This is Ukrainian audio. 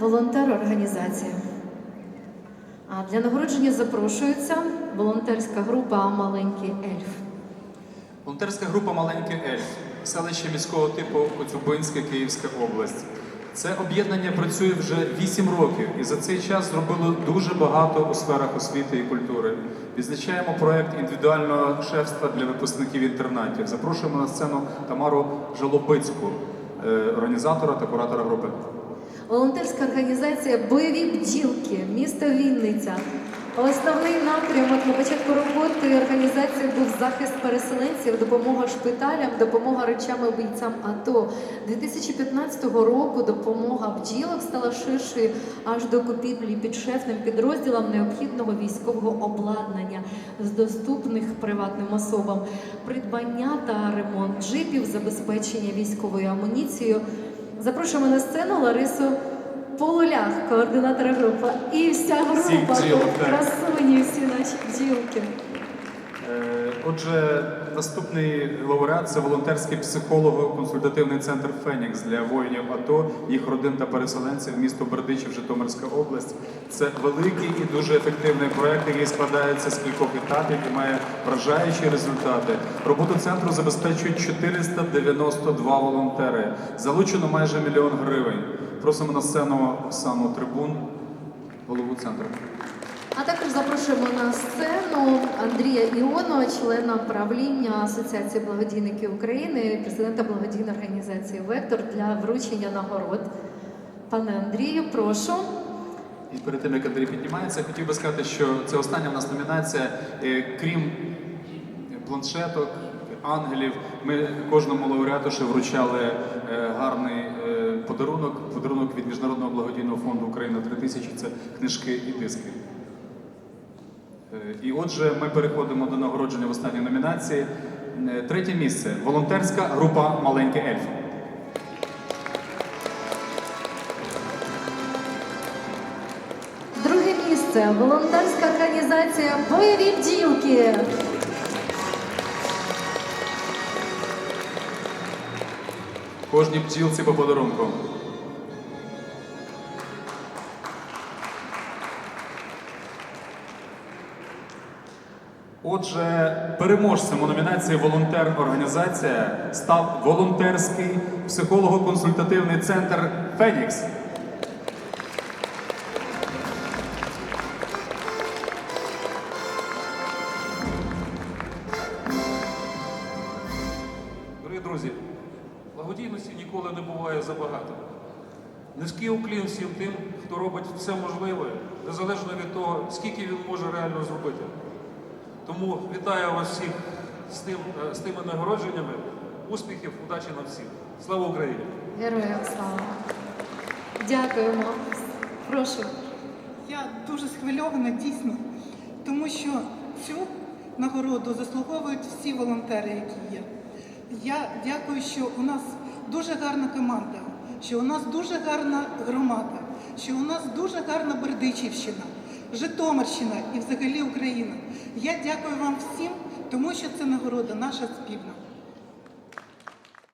волонтер-організація. А для нагородження запрошується волонтерська група Маленький ельф. Волонтерська група Маленький Ельф, селище міського типу Коцюбинське, Київська область. Це об'єднання працює вже 8 років і за цей час зробило дуже багато у сферах освіти і культури. Відзначаємо проект індивідуального шефства для випускників інтернатів. Запрошуємо на сцену Тамару Жалобицьку, організатора та куратора групи. Волонтерська організація Бойові бджілки, місто Вінниця. Основний напрямок на початку роботи організації був захист переселенців, допомога шпиталям, допомога речами бійцям АТО. 2015 року допомога бджілок стала ширшою аж до купівлі підшефним підрозділам необхідного військового обладнання з доступних приватним особам, придбання та ремонт джипів, забезпечення військовою амуніцією. Запрошуємо на сцену Ларису Полулях, координатора групи. І вся Всіх група бджілок, так. красуні, всі наші бджілки. Е, Отже, наступний лауреат це волонтерський психолого-консультативний центр Фенікс для воїнів АТО, їх родин та переселенців місто Бердичів, Житомирська область. Це великий і дуже ефективний проект, який складається з кількох етапів і має вражаючі результати. Роботу центру забезпечують 492 волонтери. Залучено майже мільйон гривень. Просимо на сцену Оксану Трибун, голову центру. А також запрошуємо на сцену Андрія Іонова, члена правління Асоціації благодійників України, президента благодійної організації Вектор для вручення нагород. Пане Андрію, прошу. І перед тим як Андрій піднімається, хотів би сказати, що це остання в нас номінація. Е, Крім планшеток, ангелів, ми кожному лауреату ще вручали е, гарний е, подарунок. Подарунок від Міжнародного благодійного фонду Україна 3000 це книжки і диски. Е, І отже, ми переходимо до нагородження в останній номінації. Е, Третє місце волонтерська група Маленький ельф. Друге місце волонтерська організація Бойові бджілки. Кожній бджілці по подарунку. Отже, переможцем у номінації Волонтер організація став волонтерський психолого-консультативний центр Фенікс. Дорогі друзі, благодійності ніколи не буває забагато. Низький уклін всім тим, хто робить все можливе, незалежно від того, скільки він може реально зробити. Тому вітаю вас всіх з, тим, е, з тими нагородженнями. Успіхів, удачі нам всім. Слава Україні! Героям слава. Дякуємо. Прошу. Я дуже схвильована дійсно, тому що цю нагороду заслуговують всі волонтери, які є. Я дякую, що у нас дуже гарна команда, що у нас дуже гарна громада, що у нас дуже гарна Бердичівщина, Житомирщина і взагалі Україна. Я дякую вам всім, тому що це нагорода наша спільна.